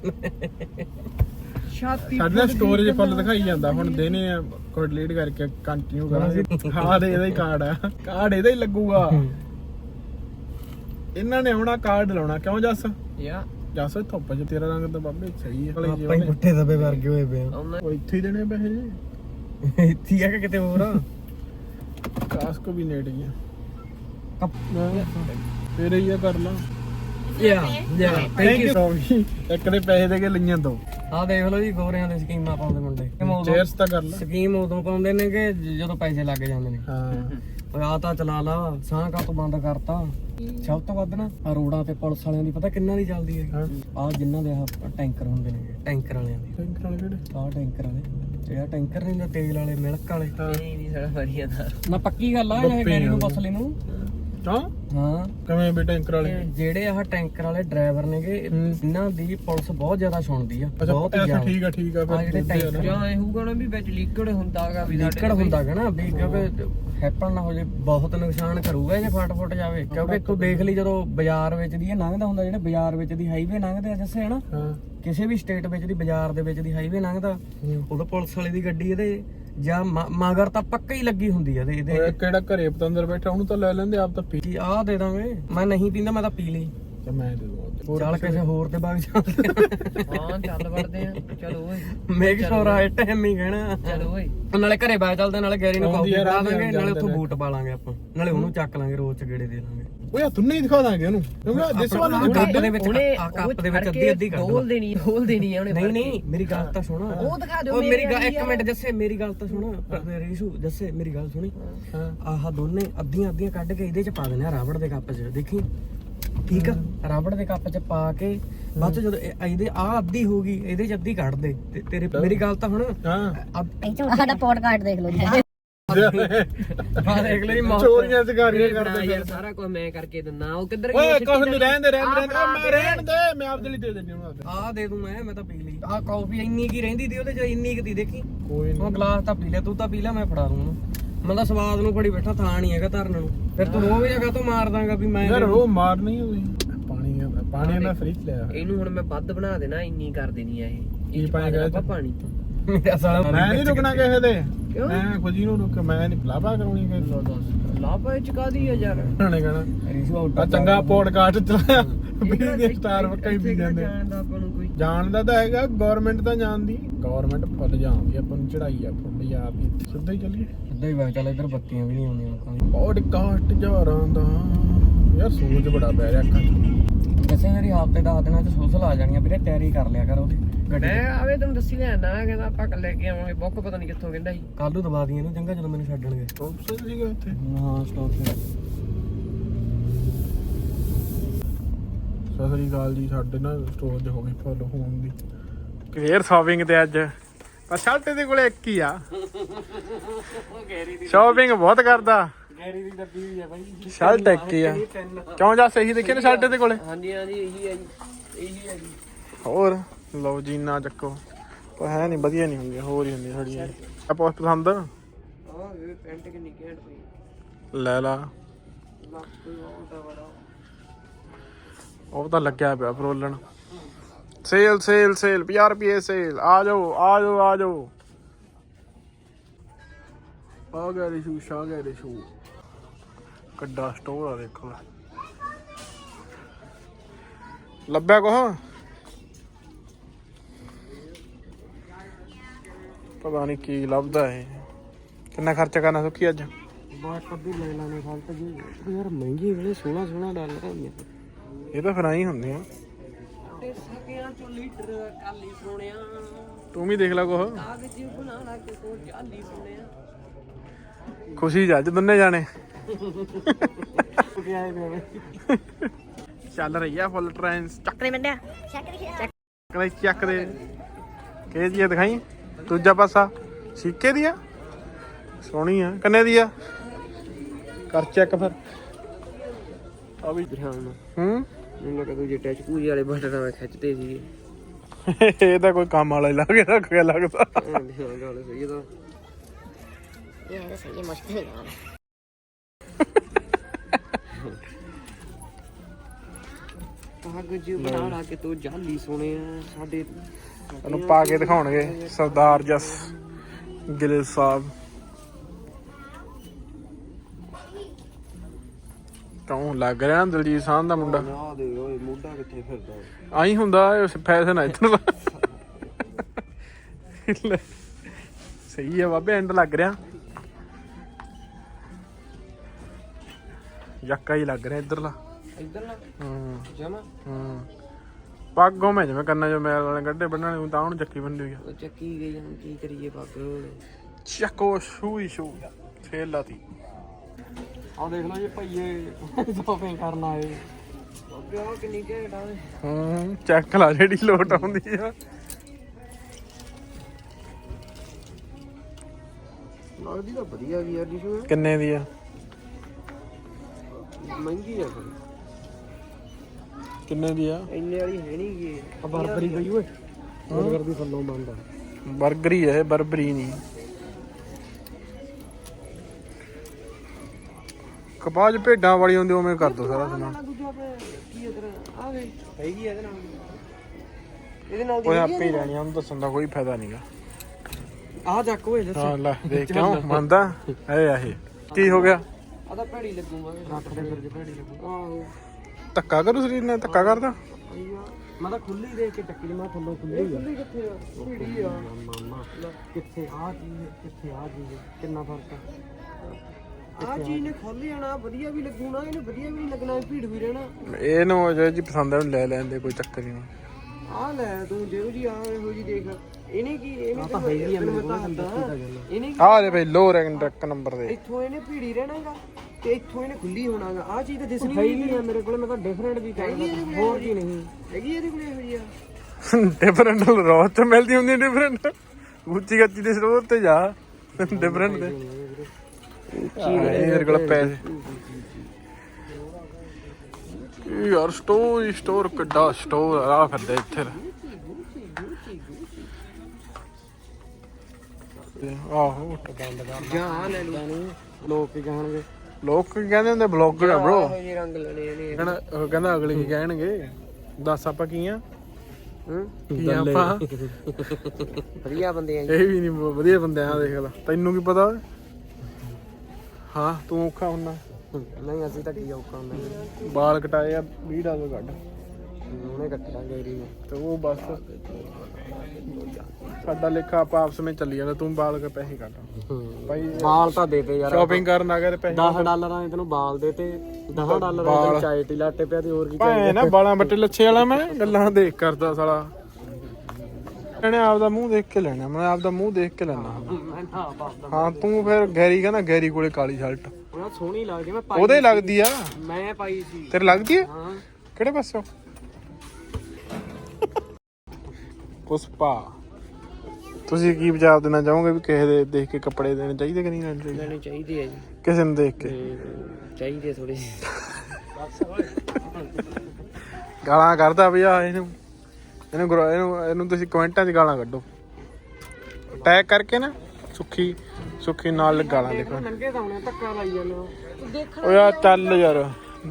ਛਾਤੀ ਸਾਡੇ ਨਾਲ ਸਟੋਰੇਜ ਫੁੱਲ ਦਿਖਾਈ ਜਾਂਦਾ ਹੁਣ ਦੇਨੇ ਆ ਕੋਈ ਡਿਲੀਟ ਕਰਕੇ ਕੰਟੀਨਿਊ ਕਰਾਂਗੇ। ਕਾਰਡ ਇਹਦਾ ਹੀ ਕਾਰਡ ਆ। ਕਾਰਡ ਇਹਦਾ ਹੀ ਲੱਗੂਗਾ। ਇਹਨਾਂ ਨੇ ਆਉਣਾ ਕਾਰਡ ਲਾਉਣਾ। ਕਿਉਂ ਜੱਸ? ਯਾ। ਜੱਸ ਧੁੱਪ 'ਚ ਤੇਰਾ ਰੰਗ ਤਾਂ ਬਾਬੇ ਸਹੀ ਹੈ ਆਪਾਂ ਹੀ ਪੁੱਠੇ ਦਬੇ ਵਰਗੇ ਹੋਏ ਪਏ ਆ। ਉਹ ਇੱਥੇ ਹੀ ਦੇਣੇ ਪੈਸੇ ਜੀ। ਇੱਥੇ ਆ ਕਿ ਕਿਤੇ ਹੋਰ? ਆ ਕਾਸ ਕੋ ਵੀ ਨੇੜੇ ਹੀ ਆ। ਤੇਰੇ ਹੀ ਆ ਕਰ ਲਾ ਯਾ ਯਾ ਥੈਂਕ ਯੂ ਸੋ ਇੱਕ ਦੇ ਪੈਸੇ ਦੇ ਕੇ ਲਈਆਂ ਦੋ। ਆ ਦੇਖ ਲਓ ਜੀ ਗੋਰਿਆਂ ਦੇ ਸਕੀਮਾਂ ਪਾਉਂਦੇ ਮੁੰਡੇ। ਚੇਅਰਸ ਤਾਂ ਕਰ ਲਾ। ਸਕੀਮ ਉਦੋਂ ਪਾਉਂਦੇ ਨੇ ਕਿ ਜਦੋਂ ਪੈਸੇ ਲੱਗ ਜਾਂਦੇ ਨੇ। ਹਾਂ। ਆ ਤਾਂ ਚਲਾ ਲਾ ਸਾਹ ਕਾ ਤੋਂ ਬੰਦ ਕਰਤਾ? ਸਭ ਤੋਂ ਵੱਧ ਨਾ ਆਹ ਰੋਡਾਂ ਤੇ ਪੁਲਿਸ ਵਾਲਿਆਂ ਦੀ ਪਤਾ ਕਿੰਨਾ ਦੀ ਚੱਲਦੀ ਹੈ। ਆ ਜਿਨ੍ਹਾਂ ਦੇ ਆਹ ਟੈਂਕਰ ਹੁੰਦੇ ਨੇ ਟੈਂਕਰ ਵਾਲਿਆਂ ਦੇ। ਥੈਂਕ ਨਾਲ ਕਿਹੜੇ? ਆਹ ਟੈਂਕਰ ਵਾਲੇ। ਇਹ ਆ ਟੈਂਕਰ ਨਹੀਂ ਦਾ ਤੇਲ ਵਾਲੇ ਮਿਲਕ ਵਾਲੇ। ਹਾਂ। ਨਾ ਪੱਕੀ ਗੱਲ ਆ ਇਹ ਗੈਰੀ ਨੂੰ ਆ। ਪੁੱਛ ਲੈ ਨੂੰ। ਹਾਂ ਹਾਂ। ਕਿਵੇਂ ਵੀ ਟੈਂਕਰ ਵਾਲੇ? ਜਿਹੜੇ ਆਹ ਟੈਂਕਰ ਵਾਲੇ ਡਰਾਈਵਰ ਨੇਗੇ। ਇਹਨਾਂ ਦੀ ਪੁਲਿਸ ਬਹੁਤ ਜ਼ਿਆਦਾ ਸੁਣਦੀ ਆ ਅੱਛਾ ਬਹੁਤ ਐਸਾ ਜ਼ਿਆਦਾ। ਠੀਕ ਆ ਠੀਕ ਆ ਆ ਜਿਹੜੇ ਫਿਰ। ਟੈਂਕਰ ਇਹ ਹੋਊਗਾ ਨਾ ਵੀ ਵਿੱਚ ਲਿਕਵਿਡ ਹੁੰਦਾਗਾ ਵੀ ਲੀਕੜ ਹੁੰਦਾ ਗਾ ਨਾ ਵੀ ਕਿਉਂਕਿ ਹੈਪਨ ਨਾ ਹੋ ਜੇ ਬਹੁਤ ਨੁਕਸਾਨ ਕਰੂਗਾ ਜੇ ਫਟ ਫੁੱਟ ਜਾਵੇ। ਕਿਉਂਕਿ ਤੂੰ ਦੇਖ ਲਈ ਜਦੋਂ ਬਾਜ਼ਾਰ ਵਿੱਚ ਦੀ ਇਹ ਲੰਘਦਾ ਹੁੰਦਾ ਜਿਹੜੇ ਬਾਜ਼ਾਰ ਵਿੱਚ ਦੀ ਹਾਈਵੇ ਲੰਘਦੇ ਆ ਜੱਸੇ ਹਨਾ? ਹਾਂ। ਕਿਸੇ ਵੀ ਸਟੇਟ ਵਿੱਚ ਦੀ ਬਾਜ਼ਾਰ ਦੇ ਵਿੱਚ ਦੀ ਹਾਈਵੇ ਲੰਘਦਾ। ਉਦੋਂ ਪੁਲਿਸ ਵਾਲੇ ਦੀ ਗੱਡੀ ਇਹਦੇ ਜਾਂ ਮ- ਮਗਰ ਤਾਂ ਪੱਕਾ ਹੀ ਲੱਗੀ ਹੁੰਦੀ ਆ ਇਹਦੇ ਓਏ ਇਹਦੇ ਕਿਹੜਾ ਘਰੇ ਪਤੰਦਰ ਬੈਠਾ ਉਹਨੂੰ ਤਾਂ ਲੈ ਲੈਂਦੇ ਆਪ ਤਾਂ ਪੀ ਕਿ ਆਹ ਦੇ ਦਾਂਗੇ। ਮੈਂ ਨਹੀਂ ਪੀਂਦਾ ਮੈਂ ਤਾਂ ਪੀ ਲਈ। ਤੇ ਮੈਂ ਦੇ ਦੂੰਗਾ। ਚੱਲ ਕਿਸੇ ਹੋਰ ਤੇ ਬਾਗ ਜਾਂਦੇ ਹਾਂ ਚੱਲ ਵੜਦੇ ਆ। ਚਲੋ ਓਏ। ਮੇਕ ਸ਼ੋਰ ਆਏ ਟਾਈਮ ਹੀ ਕਹਿਣਾ। ਚਲੋ ਓਏ। ਨਾਲੇ ਘਰੇ ਬਾਗ ਚੱਲਦੇ ਨਾਲੇ ਗੈਰੀ ਨੂੰ ਕਾਫੀ ਨੂੰ ਦਾਂਗੇ ਨਾਲੇ ਉੱਥੋਂ ਨੇ। ਬੂਟ ਪਾ ਲਾਂਗੇ ਆਪਾਂ। ਨਾਲੇ ਉਹਨੂੰ ਚੱਕ ਲਾਂਗੇ ਰੋਜ਼ ਚ ਗੇੜੇ ਦੇ ਲਾਂਗੇ। ਓਏ ਆ ਤੁੰਨੇ ਹੀ ਦਿਖਾ ਦਾਂਗੇ ਉਹਨੂੰ। ਕਿਉਂਕਿ ਦਿਸ ਵਨ ਆਪਣਾ ਕੱਪ ਦੇ ਵਿੱਚ ਉਹਨੇ ਆ ਕੱਪ ਦੇ ਵਿੱਚ ਅੱਧੀ ਅੱਧੀ ਕੱਢ ਡੋਲ। ਦੇਣੀ ਡੋਲ ਦੇਣੀ ਆ ਉਹਨੇ ਨਹੀਂ। ਨਹੀਂ ਮੇਰੀ ਗੱਲ ਤਾਂ ਸੁਣ। ਉਹ ਦਿਖਾ ਦਿਓ ਮੇਰੇ ਗੱਲ ਵਾਲੀ ਇੱਕ। ਮਿੰਟ ਜੱਸੇ ਮੇਰੀ ਗੱਲ ਤਾਂ ਸੁਣ। ਰੀਸ਼ੂ ਜੱਸੇ ਮੇਰੀ ਗੱਲ ਸੁਣੀ। ਹਾਂ। ਆਹ ਦੋਨੇ ਅੱਧੀਆਂ ਅੱਧੀਆਂ ਕੱਢ ਕੇ ਇਹਦੇ ਚ ਪਾ ਦੇਣੇ ਆ ਰਾਵੜ ਦੇ ਕੱਪ 'ਚ। ਦੇਖੀ? ਠੀਕ ਆ? ਰਬੜ ਦੇ ਕੱਪ 'ਚ ਪਾ ਕੇ ਬਾਅਦ 'ਚ ਜਦੋਂ ਇਹ- ਇਹਦੇ ਆ ਅੱਧੀ ਹੋ ਗਈ ਇਹਦੇ 'ਚ ਅੱਧੀ ਕੱਢ ਦੇ। ਤੇ ਤੇਰੇ ਮੇਰੀ ਗੱਲ ਤਾਂ ਹੁਣ ਹਾਂ। ਅੱਧ- ਸਾਡਾ ਪੋਡਕਾਸਟ ਦੇਖ ਲਓ ਜੀ। ਆਹ ਦੇਖ ਲਈ ਮੌਤ। ਚੋਰੀਆਂ ਚਕਾਰੀਆਂ ਕਰਦੇ ਯਾਰ ਸਾਰਾ ਕੁਝ ਮੈਂ ਕਰਕੇ ਦਿੰਦਾ। ਉਹ ਕਿੱਧਰ ਓਏ ਕੁਛ ਨਹੀਂ ਰਹਿਣ ਦੇ ਰਹਿਣ ਦੇ, ਰਹਿਣ ਦੇ। ਮੈਂ ਰਹਿਣ ਦੇ ਮੈਂ ਆਪਦੇ ਲਈ ਦੇ ਦਿੰਦੀ ਹਾਂ ਉਹਨੂੰ ਆਹ ਦੇ ਦੂੰ ਮੈਂ ਮੈਂ ਤਾਂ ਪੀ ਲਈ। ਆਹ ਕਾਫੀ ਇੰਨੀ ਕੀ ਰਹਿੰਦੀ ਦੀ ਉਹਦੇ 'ਚ ਇੰਨੀ ਕੁ ਦੀ ਦੇਖੀ। ਕੋਈ ਉਹ ਗਲਾਸ ਤਾਂ ਪੀ ਲਿਆ ਤੂੰ ਤਾਂ ਪੀ ਲਿਆ ਮੈਂ ਫੜਾ ਦੂੰ ਉਹਨੂੰ। ਮੈਂ ਤਾਂ ਸਵਾਦ ਨੂੰ ਫੜੀ ਬੈਠਾ ਥਾਂ ਨਹੀਂ ਹੈਗਾ ਧਰਨ ਨੂੰ। ਫਿਰ ਤੂੰ ਰੋਜ਼ ਜਗ੍ਹਾ ਤੋਂ ਮਾਰ ਦਾਂਗਾ ਵੀ ਮੈਂ ਯਾਰ ਉਹ ਮਾਰ ਨਹੀਂ ਹੋਈ। ਪਾਣੀ ਪਾਣੀ ਦਾ ਫ੍ਰੀ ਲਿਆ। ਇਹਨੂੰ ਹੁਣ ਮੈਂ ਵੱਧ ਬਣਾ ਦੇਣਾ ਇੰਨੀ ਕਰ ਦੇਣੀ ਆ ਇਹ। ਕੀ ਇਹ ਪਾਣੀ ਮੇਰਾ ਸਾਲਾ ਮੈਂ ਨਹੀਂ ਰੁਕਣਾ ਕਿਸੇ ਦੇ। ਕਿਉਂ? ਮੈਂ ਖੁਦੀ ਨੂੰ ਰੁਕ ਮੈਂ ਨਹੀਂ ਪਲਾਪਾ ਕਰਾਉਣੀ ਕਿਸੇ ਨੂੰ। ਲਾਪਾ ਚੁਕਾ ਦੀ ਯਾਰ? ਉਹਨੇ ਕਹਣਾ ਰੀਸ਼ੂ ਆਊਟ ਆ ਚੰਗਾ ਪੋਡਕਾਸਟ ਚਲਾਇਆ ਵੀ ਦੇ ਸਟਾਰ ਵਕਾ ਹੀ ਪੀ ਜਾਂਦੇ। ਜਾਣਦਾ ਆਪਾਂ ਨੂੰ ਕੋਈ? ਜਾਣਦਾ ਤਾਂ ਹੈਗਾ ਗਵਰਨਮੈਂਟ ਤਾਂ ਜਾਣਦੀ। ਗਵਰਨਮੈਂਟ ਫੁੱਲ ਜਾਂਦੀ ਆਪਾਂ ਨੂੰ ਚੜਾਈ ਆ ਫੁੱਲ ਯਾਰ ਦੀ। ਸਿੱਧਾ ਹੀ ਚੱਲੀਏ। ਸਿੱਧਾ ਹੀ ਵਾ ਚੱਲ ਇੱਧਰ ਬੱਤੀਆਂ ਵੀ ਨਹੀਂ ਆਉਂਦੀਆਂ ਲੋਕਾਂ ਦੀ ਪੋਡਕਾਸਟ ਜਾਰਾਂ ਦਾ। ਯਾਰ ਸੋਚ ਬੜਾ ਪੈ ਰਿਹਾ ਅੱਖਾਂ 'ਚ। ਦੱਸੇ ਮੇਰੀ ਹਫ਼ਤੇ ਦਾ ਦਿਨਾਂ ਚ ਸੋਸਲ ਆ ਜਾਣੀਆਂ ਵੀਰੇ ਤਿਆਰੀ ਕਰ ਲਿਆ ਕਰ ਉਹਦੀ ਗੱਡੀ ਮੈਂ ਆਵੇ ਤੈਨੂੰ ਦੱਸੀ ਲੈ ਨਾ ਕਹਿੰਦਾ ਆਪਾਂ ਕੱਲ ਲੈ ਕੇ ਆਵਾਂਗੇ ਬੁੱਕ ਪਤਾ ਨਹੀਂ ਕਿੱਥੋਂ ਕਹਿੰਦਾ ਸੀ। ਕੱਲ ਨੂੰ ਦਬਾ ਦੀਆਂ ਇਹਨੂੰ ਚੰਗਾ ਜਦੋਂ ਮੈਨੂੰ ਛੱਡਣਗੇ। ਆਪਸ਼ਨ ਸੀਗਾ ਇੱਥੇ। ਹਾਂ ਸਟਾਪ ਸਤਿ ਸ੍ਰੀ ਅਕਾਲ ਜੀ ਸਾਡੇ ਨਾ ਸਟੋਰ 'ਚ ਹੋ ਗਈ ਫੁੱਲ ਹੋਣ ਦੀ। ਕਲੀਅਰ ਸ਼ਾਪਿੰਗ ਤੇ ਅੱਜ। ਪਰ ਸ਼ਰਟ ਦੇ ਕੋਲੇ ਇੱਕ ਹੀ ਆ। ਸ਼ਾਪਿੰਗ ਬਹੁਤ ਕਰਦਾ। ਗੈਰੀ ਦੀ ਡੱਬੀ ਵੀ ਆ ਬਾਈ। ਸ਼ਰਟ ਇੱਕ ਹੀ ਆ। ਕਿਉਂ ਜਾ ਸਹੀ ਦੇਖੇ ਨਾ ਸ਼ਰਟ ਦੇ ਕੋਲੇ? ਹਾਂਜੀ ਹਾਂਜੀ ਇਹੀ ਹੈ ਜੀ ਇਹੀ ਹੈ ਜੀ। ਹੋਰ? ਲਓ ਜੀ ਨਾ ਚੱਕੋ। ਪਰ ਹੈ ਨਹੀਂ ਵਧੀਆ ਨਹੀਂ ਹੁੰਦੀਆਂ ਹੋਰ ਹੀ ਹੁੰਦੀਆਂ ਥੋੜੀਆਂ ਆਪਾਂ ਪਸੰਦ? ਆਹ ਇਹ ਪੈਂਟ ਕਿੰਨੀ ਘੈਂਟ ਪਈ ਲੈ ਲਾ। ਉਹ ਤਾਂ ਲੱਗਿਆ ਪਿਆ ਫਰੋਲਣ। ਸੇਲ ਸੇਲ ਸੇਲ 50 ਰੁਪਏ ਸੇਲ ਆ ਜਾਓ ਆ ਜਾਓ ਆ ਜਾਓ। ਆ ਗਿਆ ਰਿਸ਼ੂ ਸ਼ਾ ਗਿਆ ਰਿਸ਼ੂ ਕੱਡਾ ਸਟੋਰ ਆ ਦੇਖੋ। ਲੱਭਿਆ ਕੋਹ ਪਤਾ ਨਹੀਂ ਕੀ ਲੱਭਦਾ ਇਹ। ਕਿੰਨਾ ਖਰਚਾ ਕਰਨਾ ਸੁੱਕੀ ਅੱਜ? ਬਾਤ ਕੱਢੀ ਲੈ ਲਾਣੇ ਫਾਲਤ ਜੀ। ਯਾਰ ਮਹਿੰਗੀ ਵੇਲੇ 16 16 ਡਾਲਰ ਆਈਆਂ ਇਹ ਤਾਂ ਫਿਰ ਆਈ ਹੁੰਦੇ ਆ। ਤੇ ਸਕਿਆਂ ਚੋਂ ਲੀਟਰ ਕਾਲੀ ਸੋਹਣਿਆ। ਤੂੰ ਵੀ ਦੇਖ ਲੈ ਕੋਹ ਕਾਗਜ਼ ਬਣਾ ਲਾ ਕੇ ਤੂੰ ਜਾਲੀ ਸੋਹਣਿਆ। ਖੁਸ਼ੀ ਜੱਜ ਦੋਨੇ ਜਾਣੇ। ਚੱਲ ਰਹੀ ਆ ਫੁੱਲ ਟ੍ਰੇਨ ਚੱਕਰੇ ਮੰਡਿਆ ਚੱਕਰੇ ਚੱਕਲੇ ਚੱਕ ਦੇ। ਕੇ ਜੀ ਦਿਖਾਈ। ਦੂਜਾ ਪਾਸਾ ਸਿੱਕੇ ਦੀ ਆ ਸੋਹਣੀ ਆ। ਕੰਨੇ ਦੀ ਆ? ਕਰ ਚੈੱਕ ਫਿਰ। ਆ ਵੀ ਧਿਆਨ ਨਾਲ। ਹੂੰ? ਮੈਨੂੰ ਲੱਗਾ ਤੂੰ ਜੇ ਟੈਚ ਪੂਰੀ ਵਾਲੇ ਬਟਨ ਮੈਂ ਖਿੱਚਦੇ ਸੀ ਇਹ ਤਾਂ ਕੋਈ ਕੰਮ ਵਾਲਾ ਹੀ ਲੱਗ ਰੱਖ ਕੇ ਲੱਗਦਾ ਗੱਲ ਸਹੀ ਹੈ ਤਾਂ। ਇਹ ਤਾਂ ਸਹੀ ਹੈ ਮੁਸ਼ਕਿਲ ਹੈ ਕਾਗਜ਼ ਬਣਾ ਲਾ ਕੇ ਤੂੰ ਜਾਲੀ ਸੋਹਣਿਆ ਸਾਡੇ ਤੈਨੂੰ ਪਾ ਕੇ ਦਿਖਾਉਣਗੇ ਸਰਦਾਰ ਜਸ ਗਿੱਲ ਸਾਹਿਬ। ਕਿਉਂ ਲੱਗ ਰਿਹਾ ਨਾ ਦਲਜੀਤ ਸਾਹ ਦਾ ਮੁੰਡਾ। ਨਾ ਦੇ ਓਏ ਮੋਢਾ ਕਿੱਥੇ ਫਿਰਦਾ ਆਈ ਹੁੰਦਾ ਇਹ ਫੈਸ਼ਨ ਆ ਇੱਧਰ ਦਾ ਸਹੀ ਆ ਬਾਬੇ ਐਂਡ ਲੱਗ ਰਿਹਾ। ਯੱਕਾ ਹੀ ਲੱਗ ਰਿਹਾ ਇੱਧਰਲਾ। ਇੱਧਰ ਨਾ ਹੂੰ। ਜਮਾ? ਹੂੰ। ਪੱਗੋਂ ਮੈਂ ਜਿਵੇਂ ਕੰਨਾਂ ਜੋ ਮੈਲ ਵਾਲੇ ਗੱਡੇ ਬੰਨਣੇ ਨੂੰ ਤਾਂ ਉਹਨੂੰ ਚੱਕੀ ਬੰਨੀ ਹੋਈ ਆ। ਉਹ ਚੱਕੀ ਗਈ ਹੁਣ ਕੀ ਕਰੀਏ ਪੱਗ? ਚੱਕੋ ਸ਼ੂਈ ਸ਼ੂ ਫੇਰ ਲਾਤੀ। ਆ ਦੇਖ ਲਓ ਜੀ ਭਈਏ ਸ਼ਾਪਿੰਗ ਕਰਨ ਆਏ। ਉਹ ਕਿੰਨੀ ਘੈਂਟ ਆ। ਹੂੰ ਚੱਕ ਲਾ ਜਿਹੜੀ ਲੋਟ ਆਉਂਦੀ ਆ। ਲੱਗਦੀ ਤਾਂ ਵਧੀਆ ਵੀ ਯਾਰ ਜਿਸ਼ੂ ਕਿੰਨੇ ਦੀ ਆ? ਮਹਿੰਗੀ ਆ ਫਿਰ। ਕਿੰਨੇ ਦੀ ਆ? ਇੰਨੇ ਵਾਲੀ ਹੈ ਨਹੀਂ ਗੀ। ਆ ਬਰਬਰੀ ਗਈ ਓਏ। ਬਰਗਰ ਦੀ ਥੱਲੋਂ ਬੰਦ ਬਰਗਰੀ ਹੈ ਬਰਬਰੀ ਨਹੀਂ ਕਬਾਜ ਭੇਡਾਂ ਵਾਲੀ ਹੁੰਦੀ ਉਵੇਂ ਕਰ ਦੋ ਸਾਰਾ ਸਮਾਨ। ਦੂਜਾ ਕੀ ਇਧਰ? ਆ ਵੇ। ਹੈਗੀ ਇਹਦੇ ਨਾਲ। ਇਹਦੇ ਨਾਲ ਦੀ ਉਹ ਆਪੇ ਹੀ ਲੈਣੀ ਆ, ਉਹਨੂੰ ਦੱਸਣ ਦਾ ਕੋਈ ਫਾਇਦਾ ਨਹੀਂਗਾ ਆ ਚੱਕ ਓਏ ਜੱਸ ਹਾਂ ਲੈ ਦੇਖ ਕਿਉਂ? ਮੰਨਦਾ ਇਹ ਆ ਇਹ। ਕੀ ਹੋ ਗਿਆ? ਆ ਤਾਂ ਭੈੜੀ ਲੱਗੂ ਮੈਂ ਰੱਖ ਦੇ ਫਿਰ ਜੇ ਭੈੜੀ ਲੱਗੂ। ਆਹੋ। ਧੱਕਾ ਕਰੂ ਸਰੀਰ ਨਾਲ ਧੱਕਾ ਕਰਦਾ। ਮੈਂ ਤਾਂ ਖੁੱਲੀ ਦੇਖ ਕੇ ਚੱਕੀ ਮੈਂ ਥੱਲੋਂ ਖੁੱਲੀ ਆ। ਇਹ ਕਿੱਥੇ ਆ? ਭੀੜੀ ਆ। ਮਾਮਾ ਕਿੱਥੇ ਆ ਹੈ, ਕਿੱਥੇ ਆ ਹੈ, ਕਿੰਨਾ ਫ਼ਰਕ ਆ? ਆ ਚੀਜ਼ ਨੇ ਖੋਲ ਜਾਣਾ ਵਧੀਆ ਵੀ ਲੱਗੂ ਨਾ ਇਹਨੂੰ ਵਧੀਆ ਵੀ ਨਹੀਂ ਲੱਗਣਾ ਭੀੜ ਵੀ ਰਹਿਣਾ। ਇਹਨੂੰ ਜੇ ਜੀ ਪਸੰਦ ਆ ਲੈ ਲੈਂਦੇ ਕੋਈ ਚੱਕਰ ਹੀ ਨਹੀਂ। ਆ ਲੈ ਤੂੰ ਜਿਹੋ ਜੀ ਆ ਇਹੋ ਜੀ ਦੇਖ। ਇਹਨੇ ਕੀ ਇਹਨੇ ਤਾਂ ਹੈਗੀ ਆ ਮੇਰੇ ਕੋਲ ਦੱਸਦਾ ਇਹਨੇ ਆ। ਲੈ ਬਈ ਲੋ ਰੈਂਕ ਡੱਕ ਨੰਬਰ ਦੇ। ਇੱਥੋਂ ਇਹਨੇ ਭੀੜੀ ਰਹਿਣਾਗਾ ਤੇ ਇੱਥੋਂ ਇਹਨੇ ਖੁੱਲੀ ਹੋਣਾ ਗਾ ਆ ਚੀਜ਼ ਤਾਂ ਦਿਸਣੀ ਨਹੀਂ ਮੇਰੇ ਕੋਲ ਮੈਂ ਤਾਂ ਡਿਫਰੈਂਟ ਵੀ ਕਰਦਾ ਹੋਰ ਕੀ ਨਹੀਂ। ਹੈਗੀ ਇਹਦੇ ਕੋਲੇ ਇਹੋ ਜਿਹੀ ਆ? ਡਿਫਰੈਂਟ ਰੋਜ਼ ਤੇ ਮਿਲਦੀ ਹੁੰਦੀ ਡਿਫਰੈਂਟ ਉੱਚੀ ਗੱਤੀ ਦੇ ਸਟੋਰ ਤੇ ਜਾ ਡਿਫਰੈਂਟ ਤੇ ਮੇਰੇ ਕੋਲ ਪੈਸੇ ਇਹ ਯਾਰ ਸਟੋਰ ਸਟੋਰ ਕਿੱਡਾ ਸਟੋਰ ਆ ਫਿਰਦਾ ਇੱਥੇ। ਤੇ ਆਹੋ ਜਾਂ ਆ ਲੈ ਲੂ ਲੋਕ ਕੀ ਕਹਿਣਗੇ ਲੋਕ ਕੀ ਕਹਿੰਦੇ ਹੁੰਦੇ ਬਲੌਗਰ ਆ ਬ్రో ਇਹੋ ਜਿਹੇ ਰੰਗ ਲੈਣੇ ਇਹਨੇ ਕਹਿੰਦਾ ਉਹ ਕਹਿੰਦਾ ਅਗਲੇ ਕੀ ਕਹਿਣਗੇ? ਦੱਸ ਆਪਾਂ ਕੀ ਆ? ਹੂੰ? ਕੀ ਆ ਆਪਾਂ? ਵਧੀਆ ਬੰਦੇ ਆ ਜੀ। ਇਹ ਵੀ ਨਹੀਂ ਵਧੀਆ ਬੰਦੇ ਆ ਦੇਖ ਲੈ। ਤੈਨੂੰ ਕੀ ਪਤਾ? ਓਏ? ਹਾਂ ਤੂੰ ਔਖਾ ਹੁੰਨਾ। ਨਹੀਂ ਅਸੀਂ ਤਾਂ ਕੀ ਔਖਾ ਹੁੰਦਾ ਜੀ। ਬਾਲ ਕਟਾਏ ਆ 20 ਡਾਲਰ ਕੱਢ। ਉਹਨੇ ਕੱਟਣਾ ਗੈਰੀ ਤੇ ਉਹ ਬਸ। ਸਾਡਾ ਲੇਖਾ ਆਪਾਂ ਆਪਸ ਵਿੱਚ ਚੱਲੀ ਜਾਂਦਾ ਤੂੰ ਬਾਲ ਕੇ ਪੈਸੇ ਕੱਢ। ਭਾਈ ਬਾਲ ਤਾਂ ਦੇ ਤੇ ਯਾਰ। ਸ਼ਾਪਿੰਗ ਕਰਨ ਆ ਗਏ ਤੇ ਪੈਸੇ 10 ਡਾਲਰਾਂ ਦੇ ਤੈਨੂੰ ਬਾਲ ਦੇ ਤੇ 10 ਡਾਲਰਾਂ ਦੇ ਚਾਈ ਟੀ ਲਾਟੇ ਪਿਆ ਤੇ ਹੋਰ ਕੀ ਭਾਵੇਂ ਨਾ ਬਾਲਾਂ ਬੱਟੇ ਲੱਛੇ ਵਾਲਾ ਮੈਂ ਗੱਲਾਂ ਦੇਖ ਕਰਦਾ ਸਾਲਾ। ਇਹਨੇ ਆਪਦਾ ਮੂੰਹ ਦੇਖ ਕੇ ਲੈਣਾ ਮੈਂ ਆਪਦਾ ਮੂੰਹ ਦੇਖ ਕੇ ਲੈਣਾ। ਹਾਂ ਤੂੰ ਫਿਰ ਗੈਰੀ ਕਹਿੰਦਾ ਗੈਰੀ ਕੋਲੇ ਕਾਲੀ ਸ਼ਰਟ। ਉਹਨਾਂ ਸੋਹਣੀ ਲੱਗਦੀ ਮੈਂ ਪਾਈ ਉਹਦੇ ਲੱਗਦੀ ਆ? ਮੈਂ ਪਾਈ ਸੀ। ਤੇਰੇ ਲੱਗਦੀ ਆ? ਹਾਂ। ਕਿਹੜੇ ਪਾਸੋਂ? ਪੁਸ਼ਪਾ ਤੁਸੀਂ ਕੀ ਵਿਚਾਰ ਦੇਣਾ ਚਾਹੋਗੇ ਵੀ ਕਿਸੇ ਦੇ ਦੇਖ ਕੇ ਕੱਪੜੇ ਦੇਣੇ ਚਾਹੀਦੇ ਕਿ ਨਹੀਂ ਲੈਣੇ ਚਾਹੀਦੇ? ਲੈਣੇ ਚਾਹੀਦੇ ਆ ਜੀ। ਕਿਸੇ ਨੂੰ ਦੇਖ ਕੇ। ਚਾਹੀਦੇ ਥੋੜੇ ਗਾਲਾਂ ਕਰਦਾ ਵੀ ਆ ਇਹਨੂੰ ਇਹਨੂੰ ਗਰੋ- ਇਹਨੂੰ ਇਹਨੂੰ ਤੁਸੀਂ ਕਮੈਂਟਾਂ 'ਚ ਗਾਲਾਂ ਕੱਢੋ। ਟੈਗ ਕਰਕੇ ਨਾ ਸੁੱਖੀ ਸੁੱਖੀ ਨਾਲ ਗਾਲਾਂ ਲਿਖੋ। ਨੰਗੇ ਤਾਂ ਹੁਣੇ ਧੱਕਾ ਲਾਈ ਜਾਂਦੇ ਹੋ। ਓ ਯਾਰ ਚੱਲ ਯਾਰ।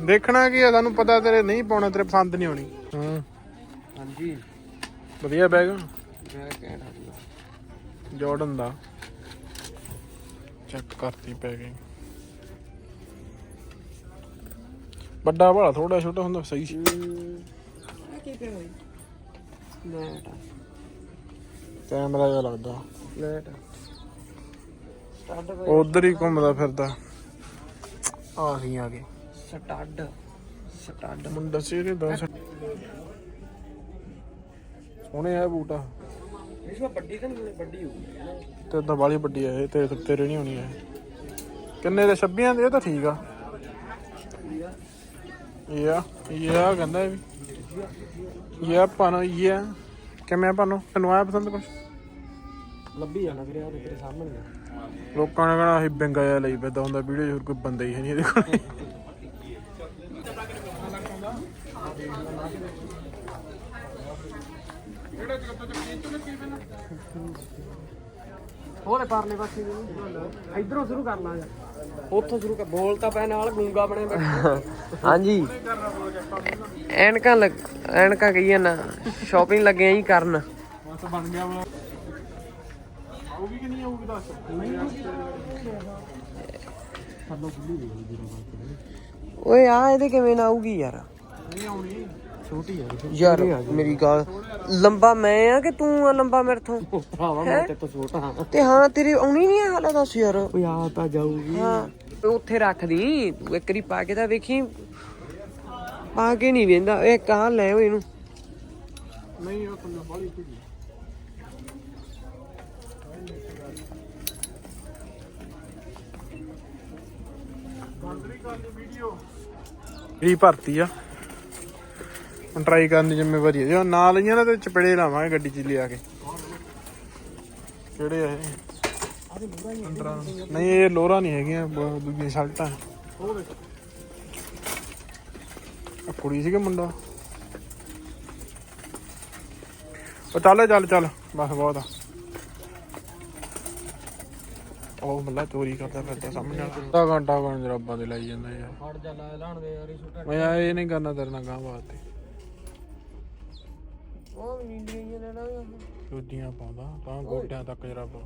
ਦੇਖਣਾ ਕੀ ਆ ਸਾਨੂੰ ਪਤਾ ਤੇਰੇ ਨਹੀਂ ਪਾਉਣਾ ਤੇਰੇ ਪਸੰਦ ਨਹੀਂ ਆਉਣੀ ਹਾਂ। ਹਾਂਜੀ। ਵਧੀਆ ਬੈਗ ਮੈਂ ਕਹਿਣਾ ਜਾਰਡਨ ਦਾ। ਚੈੱਕ ਕਰਤੀ ਪੈਕਿੰਗ ਵੱਡਾ ਵਾਲਾ ਥੋੜਾ ਛੋਟਾ ਹੁੰਦਾ ਸਹੀ ਸੀ। ਕੈਮਰਾ ਜਿਹਾ ਲੱਗਦਾ। ਉਧਰ ਹੀ ਘੁੰਮਦਾ ਫਿਰਦਾ। ਆ ਆ ਗਈ। ਸਟੱਡ ਸਟੱਡ ਮੁੰਡਾ ਸੀ ਇਹਦੇ 10 ਉਹਨੇ ਆ ਬੂਟਾ। ਇਸ ਵਾਰ ਵੱਡੀ ਤਾਂ ਨਹੀਂ ਵੱਡੀ ਹੋਊਗੀ। ਤੇ ਤਾਂ ਵਾਲੀ ਵੱਡੀ ਹੈ ਇਹ ਤੇ ਤੇਰੇ ਨਹੀਂ ਹੋਣੀ ਹੈ ਕਿੰਨੇ ਦੇ 26 ਦੇ? ਇਹ ਤਾਂ ਠੀਕ ਆ। ਯਾ ਯਾ ਕਹਿੰਦਾ ਇਹ ਵੀ। ਯਾ ਪਾਣੋ ਯਾ ਕਿਵੇਂ ਪਾਣੋ ਤੈਨੂੰ ਆਇਆ ਪਸੰਦ ਕੁਛ? ਲੱਭੀ ਜਾਣਾ ਵੀਰੇ ਉਹ ਤੇਰੇ ਸਾਹਮਣੇ ਲੋਕਾਂ ਨੇ ਕਹਣਾ ਅਸੀਂ ਬਿੰਗਾ ਜਿਹਾ ਲਈ ਪੈਦਾ ਹੁੰਦਾ ਵੀਡੀਓ ਹੋਰ ਕੋਈ ਬੰਦਾ ਹੀ ਨਹੀਂ ਇਹਦੇ ਕੋਲ। ਉਹਦੇ ਪਰਲੇ ਪਾਸੇ ਵੀ ਇਧਰੋਂ ਸ਼ੁਰੂ ਕਰ ਲਾਂਗੇ। ਉੱਥੋਂ ਸ਼ੁਰੂ ਕਰ ਬੋਲ ਤਾਂ ਪੈ ਨਾਲ ਗੂੰਗਾ ਬਣੇ ਬੈਠਾ। ਹਾਂਜੀ। ਐਨਕਾਂ ਲੱਗ ਐਨਕਾਂ ਕਹੀਏ ਨਾ ਸ਼ਾਪਿੰਗ ਲੱਗੇ ਆਂ ਜੀ ਕਰਨ। ਬਸ ਬਣ ਗਿਆ ਵਾ। ਆਉਗੀ ਕਿ ਨਹੀਂ ਆਉਗੀ ਦੱਸ? ਓਏ ਆ ਇਹਦੇ ਕਿਵੇਂ ਨਾ ਆਊਗੀ ਯਾਰ। ਨਹੀਂ ਆਉਣੀ। ਛੋਟੀ ਆ ਯਾਰ ਮੇਰੀ ਗੱਲ ਲੰਬਾ ਮੈਂ ਆ ਕਿ ਤੂੰ ਆ ਲੰਬਾ ਮੇਰੇ ਤੋਂ? ਭਰਾਵਾ ਮੈਂ ਤੇ ਤੋਂ ਛੋਟਾ ਹਾਂ ਤੇ ਹਾਂ ਤੇਰੀ ਆਉਣੀ ਨਹੀਂ ਹਾਲਾ ਦੱਸ ਯਾਰ। ਓਏ ਆ ਤਾਂ ਜਾਊਗੀ। ਹਾਂ। ਤੂੰ ਉੱਥੇ ਰੱਖ ਦੀ ਤੂੰ ਇੱਕ ਵਾਰੀ ਪਾ ਕੇ ਤਾਂ ਵੇਖੀ। ਪਾ ਕੇ ਨਹੀਂ ਵੇਂਦਾ ਇਹ ਕਹਾਂ ਲੈ ਓ ਇਹਨੂੰ। ਨਹੀਂ ਉਹ ਤੁੰਨਾ ਬਾਲੀ ਭੀੜੀ ਵੀ ਭਰਤੀ ਆ। ਟਰਾਈ ਕਰਨ ਦੀ ਜ਼ਿੰਮੇਵਾਰੀ ਹੈ। ਜੇ ਉਹ ਨਾ ਲਈਆਂ ਨਾ ਤੇ ਚਪੜੇ ਲਾਵਾਂਗੇ ਗੱਡੀ 'ਚ ਲਿਆ ਕੇ। ਕਿਹੜੇ ਆ ਇਹ। ਨਹੀਂ ਇਹ ਲੋਰਾ ਨਹੀਂ ਹੈਗੀਆਂ ਦੂਜੀਆਂ ਸ਼ਰਟਾਂ। ਆ ਕੁੜੀ ਸੀ ਕਿ ਮੁੰਡਾ। ਉਹ ਚੱਲ ਚੱਲ ਚੱਲ ਬਸ ਬਹੁਤ ਆ। ਉਹ ਮੱਲਾ ਚੋਰੀ ਕਰਦਾ ਫਿਰਦਾ ਸਾਹਮਣੇ ਵਾਲਾ। ਅੱਧਾ ਘੰਟਾ ਗਣ ਜਰਾਬਾਂ ਦੇ ਲਾਈ ਜਾਂਦਾ ਯਾਰ। ਫੜ ਜਾ ਲੈ ਲਾਣ ਦੇ ਯਾਰ ਇਹ ਛੋਟਾ ਮੈਂ ਇਹ ਨਹੀਂ ਕਰਨਾ ਤੇਰੇ ਨਾਲ ਗਾਂ ਵਾਸਤੇ। ਉਹ ਨੀਲੀਆਂ ਜਿਹੀਆਂ ਲੈ ਲਾ ਦੂਜੀਆਂ ਪਾਉਂਦਾ ਤਾਂ ਗੋਡਿਆਂ ਤੱਕ ਜਰਾਬਾਂ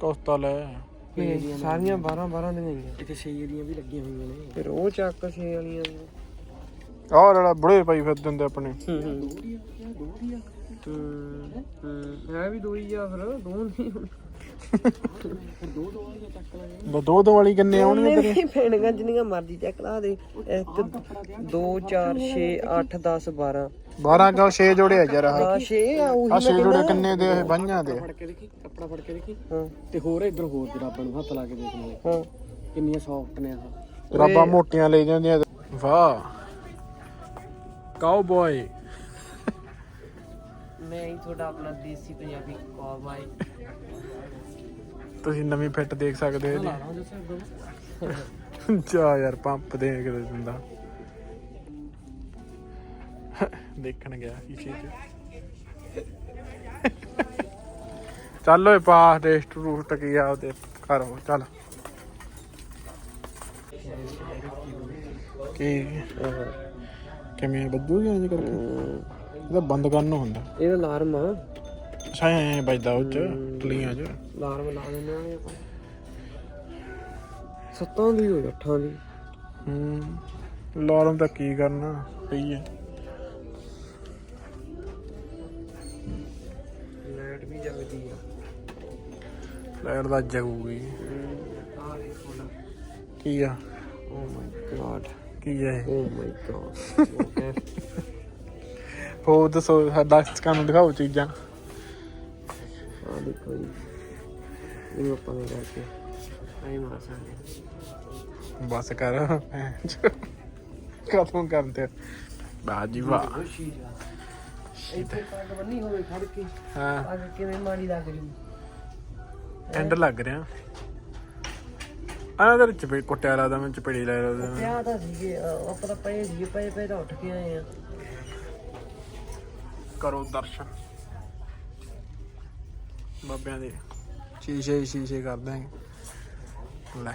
ਕੋਸਤਾ ਲੈ। ਸਾਰੀਆਂ 12 12 ਦੀਆਂ ਹੀ ਇੱਥੇ ਛੇ ਦੀਆਂ ਵੀ ਲੱਗੀਆਂ ਹੋਈਆਂ ਨੇ। ਫਿਰ ਉਹ ਚੱਕ ਛੇ ਵਾਲੀਆਂ ਆਹ ਜਿਹੜਾ ਬੁੜੇ ਪਾਈ ਫਿਰਦੇ ਹੁੰਦੇ ਆਪਣੇ। ਹੂੰ ਹੂੰ। ਹੈ ਵੀ ਦੋ ਹੀ ਆ ਫਿਰ ਦੋ ਨਹੀਂ। ਦੋ ਦੋ ਦੋ ਵਾਲੀ ਕਿੰਨੇ ਆਉਣਗੇ ਤੇਰੇ? ਨਹੀਂ ਪੈਣਗਾ ਜਿੰਨੀਆਂ ਮਰਜ਼ੀ ਚੱਕ ਲਾ ਦੇ। 1 2 4 6 8 10 12 12 ਕਾ 6 ਜੋੜੇ ਆ ਯਾਰ ਆ ਆ ਛੇ ਆ ਉਹੀ ਆ 6 ਜੋੜੇ ਕਿੰਨੇ ਦੇ ਇਹ ਬਾਈਆਂ ਦੇ ਫੜ ਕੇ ਦੇਖੀ ਕੱਪੜਾ ਫੜ ਕੇ ਦੇਖੀ। ਹਾਂ। ਤੇ ਹੋਰ ਇੱਧਰ ਹੋਰ ਜਰਾਬਾਂ ਨੂੰ ਹੱਥ ਲਾ ਕੇ ਦੇਖ ਹਾਂ। ਕਿੰਨੀਆਂ ਸੌਫਟ ਨੇ ਆਹ। ਰੱਬਾਂ ਮੋਟੀਆਂ ਲੈ ਜਾਂਦੀਆਂ ਵਾਹ। ਕਾਊਬॉय ਮੈਂ ਹੀ ਤੁਹਾਡਾ ਆਪਣਾ ਦੇਸੀ ਪੰਜਾਬੀ ਕੌਬਾਈ ਤੁਸੀਂ ਨਵੀਂ ਫਿੱਟ ਦੇਖ ਸਕਦੇ ਹੋ ਜੀ। ਜਾ ਯਾਰ, ਪੰਪ ਦੇ ਕੇ ਦਿੰਦਾ ਦੇਖਣ ਗਿਆ ਸ਼ੀਸ਼ੇ 'ਚ ਚੱਲ ਓਏ ਪਾ ਟੇਸਟ ਰੂਸਟ ਕੀ ਆ, ਉਹਦੇ ਕਰੋ ਚੱਲ। ਕੀ? ਕਿਵੇਂ ਬੱਦੂ ਗਿਆ ਜੀ ਕਰਕੇ? ਇਹਦਾ ਬੰਦ ਕਰਨ ਨੂੰ ਹੁੰਦਾ। ਇਹਦਾ ਅਲਾਰਮ ਆ। ਸਾਇਆ ਐ ਵੱਜਦਾ ਉਹ ਚ ਟਲੀਆਂ ਚ। ਅਲਾਰਮ ਲਾ ਦਿੰਦੇ ਆ ਆਪਾਂ। ਸੱਤਾਂ ਦੀ ਹੋ ਅੱਠਾਂ ਦੀ। ਹੂੰ। ਅਲਾਰਮ ਤਾਂ ਕੀ ਕਰਨਾ ਪਈ ਹੈ ਲਾਈਟ ਵੀ ਜਗਦੀ ਆ। ਲਾਈਟ ਦਾ ਜਗੂਗੀ। ਆ ਦੇਖੋ ਨਾ। ਕੀ ਆ? ਓ ਮਾਈ ਗॉड ਕੀ ਹੈ ਓ ਮਾਈ ਗॉड ਹੋਰ ਦੱਸੋ ਸਾਡਾ ਨੂੰ ਦਿਖਾਓ ਚੀਜ਼ਾਂ। ਦੇਖੋ ਜੀ। ਇਹ ਆਪਾਂ ਨੇ ਕਰਕੇ ਆਈ ਮਾਰ ਸਕਦੇ ਬਸ ਕਰ ਕਦੋਂ ਕਰਦੇ ਬਾਜੀ ਵਾਹ। ਜਾ ਇੱਥੇ ਪੱਗ ਬੰਨੀ ਹੋਵੇ ਖੜ ਕੇ। ਹਾਂ। ਪੱਗ ਕਿਵੇਂ ਮਾੜੀ ਲੱਗ ਰਹੀ ਐਂਡ ਲੱਗ ਰਿਹਾ। ਆਹ ਦਰ ਚਪੇ ਕੁੱਟਿਆ ਲਾਦਾ ਮੈਂ ਚਪੇੜੀ ਲੈ ਰਿਹਾ ਪਿਆ ਤਾਂ ਸੀਗੇ ਅਹ ਆਪਾਂ ਤਾਂ ਪਏ ਸੀਗੇ ਪਏ ਪਏ ਤਾਂ ਉੱਠ ਕੇ ਆਏ ਆ। ਕਰੋ ਦਰਸ਼ਨ। ਬਾਬਿਆਂ ਦੇ। ਸ਼ੀਸ਼ੇ ਸ਼ੀਸ਼ੇ ਕਰ ਦਾਂਗੇ ਲੈ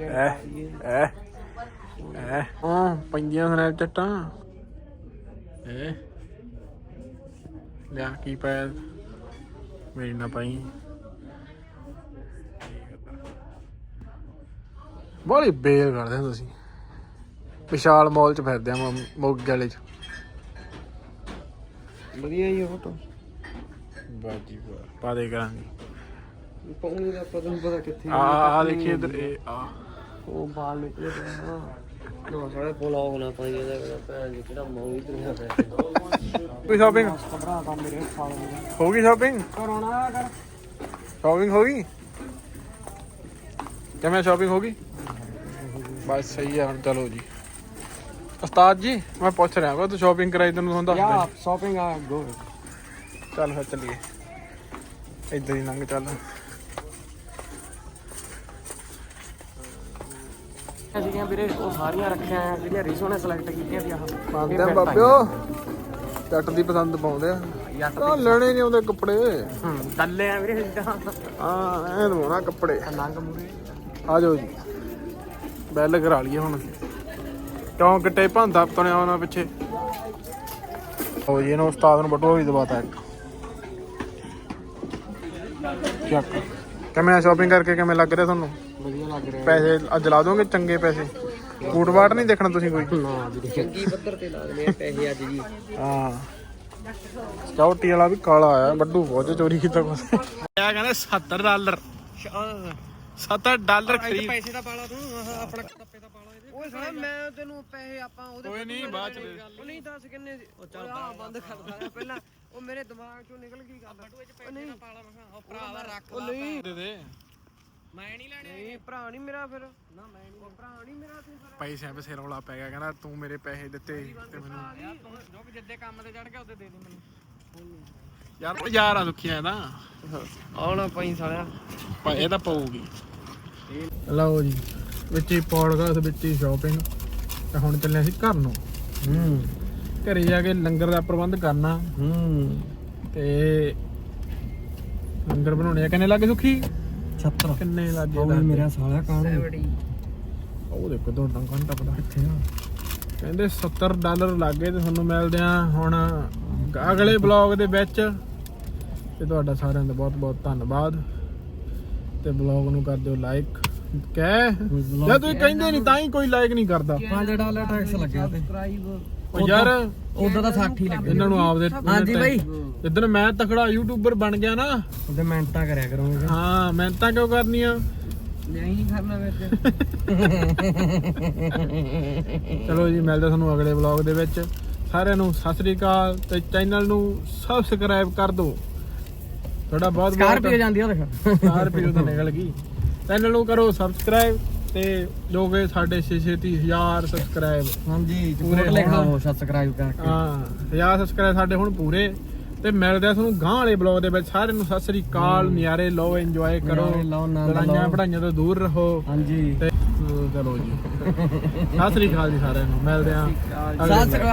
ਐ ਐ ਐ। ਹਾਂ ਪੰਜੀਆਂ ਸਨੈਪ ਚੱਟਾਂ। ਐ। ਲਿਆ ਕੀ ਪਾਇਆ? ਮੇਰੀ ਨਾ ਪਾਈ। ਬੜੀ ਬੇਲ ਕਰਦੇ ਹੋ ਤੁਸੀਂ। ਵਿਸ਼ਾਲ ਮਾਲ ਚ ਫਿਰਦੇ ਆ ਮੋਗੇ ਵਾਲੇ ਚ। ਵਧੀਆ ਹੀ ਫੋਟੋ ਬਾਜੀ ਵਾਹ ਪਾ ਦੇ ਕਰਾਂਗੇ ਪਾਉਣੀ ਦਾ ਪਤਾ ਨਹੀਂ ਪਤਾ ਕਿੱਥੇ ਆ ਆ। ਦੇਖੀ ਇਧਰ ਇਹ ਆ। ਉਹ ਬਾਲ ਨਿਕਲੇ ਪਏ ਆ। ਨਾ ਸਾਰੇ ਬਲੌਗ ਨਾ ਪਾਈ ਇਹਦਾ ਕਿਹੜਾ ਭੈਣ ਜੀ ਕਿਹੜਾ ਮੌਂ ਇਧਰ ਹੈ ਕੋਈ ਸ਼ਾਪਿੰਗ ਕਬਰਾ ਤਾਂ ਮੇਰੇ ਸਾਲ ਹੋ ਗਈ ਸ਼ਾਪਿੰਗ ਕਰੋਨਾ ਕਰ ਸ਼ਾਪਿੰਗ ਹੋ ਗਈ? ਕਿਵੇਂ ਸ਼ਾਪਿੰਗ ਹੋ ਗਈ? ਬਸ ਸਹੀ ਹੈ ਹੁਣ ਚਲੋ ਜੀ। ਉਸਤਾਦ ਜੀ ਮੈਂ ਪੁੱਛ ਰਿਹਾ ਕੋ ਤੂੰ ਸ਼ਾਪਿੰਗ ਕਰਾਈ ਤੈਨੂੰ ਦੱਸ ਯਾ ਸ਼ਾਪਿੰਗ ਆ ਗੋ ਚੱਲ ਫਿਰ ਚੱਲੀਏ। ਇੱਧਰ ਹੀ ਲੰਘ ਚੱਲ। ਜਿਹੜੀਆਂ ਵੀਰੇ ਉਹ ਸਾਰੀਆਂ ਰੱਖੀਆਂ ਆ ਜਿਹੜੀਆਂ ਰੀਸੋ ਨੇ ਸਿਲੈਕਟ ਕੀਤੀਆਂ ਸੀ ਆਹ ਮੰਨਦੇ ਆ ਬਾਬਿਓ? ਜੱਟ ਦੀ ਪਸੰਦ ਪਾਉਂਦੇ ਆ। ਯਾਰ ਆ ਲੈਣੇ ਨਹੀਂ ਉਹਦੇ ਕੱਪੜੇ। ਹੂੰ ਦੱਲੇ ਆ ਵੀਰੇ ਆ ਐ ਦਵਾਉਣਾ ਕੱਪੜੇ। ਨੰਗ ਮੂਰੇ ਆ ਜਾਓ ਜੀ। ਬੈਲ ਕਰਾ ਲਈਏ ਹੁਣ। ਕਿਉਂ ਕਿੱਟੇ ਭੰਦਾ ਤਣਿਆ ਉਹਨਾਂ ਪਿੱਛੇ? ਹੋ ਜੀ ਇਹਨੂੰ ਉਸਤਾਦ ਨੂੰ ਬਟੂਆ ਵੀ ਦਵਾਤਾ ਇੱਕ। ਚੱਕ ਕਿਵੇਂ ਸ਼ਾਪਿੰਗ ਕਰਕੇ ਕਿਵੇਂ ਲੱਗ ਰਿਹਾ ਤੁਹਾਨੂੰ? ਵਧੀਆ ਲੱਗ ਰਿਹਾ। ਪੈਸੇ ਅੱਜ ਲਾ ਦੋਗੇ ਚੰਗੇ ਪੈਸੇ? ਫੂਟ ਵਾਟ ਨਹੀਂ ਦੇਖਣਾ ਤੁਸੀਂ ਕੋਈ? ਨਾ ਚੰਗੀ ਪੱਧਰ ਤੇ ਲਾ ਦਨੇ ਪੈਸੇ ਅੱਜ ਜੀ। ਹਾਂ। ਸਕਿਉਰਟੀ ਵਾਲਾ ਵੀ ਕਾਲਾ ਆਇਆ ਵੱਡੂ ਬਹੁਤ ਚੋਰੀ ਕੀਤਾ ਕੁਛ। ਆ ਕਹਿੰਦੇ 70 ਡਾਲਰ। 70 ਡਾਲਰ ਖਰੀਦ। ਪੈਸੇ ਦਾ ਪਾਲਾ ਤੂੰ ਆਹ ਆਪਣਾ ਕੱਪੇ ਦਾ ਪਾਲਾ ਇਹਦੇ। ਓਏ ਸਾਲਾ ਮੈਂ ਤੈਨੂੰ ਪੈਸੇ ਆਪਾਂ ਉਹਦੇ ਕੋਈ ਨਹੀਂ ਬਾਅਦ ਚ ਦੇ। ਉਹ ਨਹੀਂ ਦੱਸ ਕਿੰਨੇ ਸੀ ਉਹ ਚੱਲ ਬੰਦ ਕਰ ਦਾਂ ਪਹਿਲਾਂ। ਉਹ ਮੇਰੇ ਦਿਮਾਗ ਚੋਂ ਨਿਕਲ ਗਈ ਗੱਲ। ਉਹ ਨਹੀਂ। ਪਾਲਾ ਮੈਂ ਭਰਾਵਾ ਰੱਖ ਉਹ ਨਹੀਂ। ਦੇ ਦੇ। ਮੈਂ ਨਹੀਂ ਲੈਣੇ ਨਹੀਂ ਭਰਾ ਨਹੀਂ ਮੇਰਾ ਫਿਰ। ਨਾ ਮੈਂ ਨਹੀਂ ਭਰਾ ਨਹੀਂ ਮੇਰਾ ਤੂੰ ਪੈਸੇ ਐਵੇਂ ਸਿਰ ਰੌਲਾ ਪੈ ਗਿਆ ਕਹਿੰਦਾ ਤੂੰ ਮੇਰੇ ਪੈਸੇ ਦਿੱਤੇ ਤੇ ਮੈਨੂੰ ਜੋ ਕਿ ਜਿੱਦੇ ਕੰਮ ਤੇ ਚੜ ਗਿਆ ਉਹਦੇ ਦੇ ਦੇ ਮੈਨੂੰ। ਯਾਰ ਉਹ ਯਾਰ ਆ ਦੁਖੀਆਂ ਇਹਦਾ ਆਉਣਾ ਪਈ ਸਾਲਿਆ। ਪਰ ਇਹ ਤਾਂ ਪਊਗੀ। ਲਓ ਜੀ ਵਿੱਚ ਹੀ ਪੌਡਕਾਸਟ ਵਿੱਚ ਹੀ ਸ਼ਾਪਿੰਗ ਤੇ ਹੁਣ ਚੱਲੇ ਅਸੀਂ ਘਰ ਨੂੰ ਹੂੰ। ਘਰੇ ਜਾ ਕੇ ਲੰਗਰ ਦਾ ਪ੍ਰਬੰਧ ਕਰਨਾ। ਹੂੰ। ਤੇ ਲੰਗਰ ਬਣਾਉਣੇ ਆ। ਕਿੰਨੇ ਲੱਗੇ ਸੁਖੀ? 76 ਕਿੰਨੇ ਲੱਗੇ ਦੇ। ਮੇਰਾ ਸਾਲਿਆ ਕਾਣ ਉਹ ਦੇਖੋ ਤੁਹਾਡਾ ਘੰਟਾ ਪਤਾ ਕਿੱਥੇ ਆ? ਕਹਿੰਦੇ 70 ਡਾਲਰ ਲੱਗੇ ਤੇ ਤੁਹਾਨੂੰ ਮਿਲਦੇ ਆ ਹੁਣ ਅਗਲੇ ਬਲੌਗ ਦੇ ਵਿੱਚ। ਤੇ ਤੁਹਾਡਾ ਸਾਰਿਆਂ ਦਾ ਬਹੁਤ ਬਹੁਤ ਧੰਨਵਾਦ। ਤੇ ਬਲੌਗ ਨੂੰ ਕਰ ਦਿਓ ਲਾਈਕ। ਕਹਿ ਜਾਂ ਤੁਸੀਂ ਕਹਿੰਦੇ ਨਹੀਂ ਤਾਂ ਹੀ ਕੋਈ ਲਾਈਕ ਨਹੀਂ ਕਰਦਾ। 5 ਡਾਲਰ ਟੈਕਸ ਲੱਗਿਆ ਤੇ ਉਹ ਯਾਰ ਉਦੋਂ ਤਾਂ 60 ਹੀ ਲੱਗੇ। ਇਹਨਾਂ ਨੂੰ ਆਪਦੇ ਹਾਂਜੀ ਬਾਈ। ਜਿੱਦਣ ਮੈਂ ਤਕੜਾ ਯੂਟਿਊਬਰ ਬਣ ਗਿਆ ਨਾ ਉਹਦੇ ਮਿਹਨਤਾਂ ਕਰਿਆ ਕਰੋਗੇ। ਹਾਂ ਮਿਹਨਤਾਂ ਕਿਉਂ ਕਰਨੀਆਂ? ਨਹੀਂ ਕਰਨਾ ਵਿੱਚ। ਚਲੋ ਜੀ ਮਿਲਦੇ ਤੁਹਾਨੂੰ ਅਗਲੇ ਵਲੌਗ ਦੇ ਵਿੱਚ। ਸਾਰਿਆਂ ਨੂੰ ਸਤਿ ਸ੍ਰੀ ਅਕਾਲ ਤੇ ਚੈਨਲ ਨੂੰ ਸਬਸਕ੍ਰਾਈਬ ਕਰ ਦਿਓ। ਤੁਹਾਡਾ ਬਹੁਤ ਸਕਾਰਪੀਓ ਜਾਂਦੀ ਆ ਦੇਖ। ਸਕਾਰਪੀਓ ਤਾਂ ਨਿਕਲ ਗਈ। ਚੈਨਲ ਨੂੰ ਕਰੋ ਸਬਸਕ੍ਰਾਈਬ ਤੇ ਕਿ ਸਾਡੇ 6-6000 ਸਬਸਕ੍ਰਾਈਬ ਹਾਂਜੀ ਪੂਰੇ ਪੂਰੇ ਲਿਖਾ ਹੋਣ। ਹੋ ਸਬਸਕ੍ਰਾਈਬ ਕਰਕੇ। ਹਾਂ 1000 ਸਬਸਕ੍ਰਾਈਬ ਸਾਡੇ ਹੁਣ ਪੂਰੇ। ਤੇ ਮਿਲਦੇ ਆ ਤੁਹਾਨੂੰ ਗਾਂ ਵਾਲੇ ਬਲੌਗ ਦੇ ਵਿੱਚ। ਸਾਰਿਆਂ ਨੂੰ ਸਤਿ ਸ੍ਰੀ ਅਕਾਲ ਨਿਆਰੇ ਲਓ ਇੰਜੋਏ ਕਰੋ। ਨਜ਼ਾਰੇ ਲਓ, ਆਨੰਦ ਲੜਾਈਆਂ ਲਓ। ਪੜਾਈਆਂ ਤੋਂ ਦੂਰ ਰਹੋ। ਹਾਂਜੀ। ਤੇ ਚਲੋ ਜੀ। ਸਤਿ ਸ੍ਰੀ ਅਕਾਲ ਜੀ ਸਾਰਿਆਂ ਨੂੰ। ਮਿਲਦੇ ਆ ਅਗਲੇ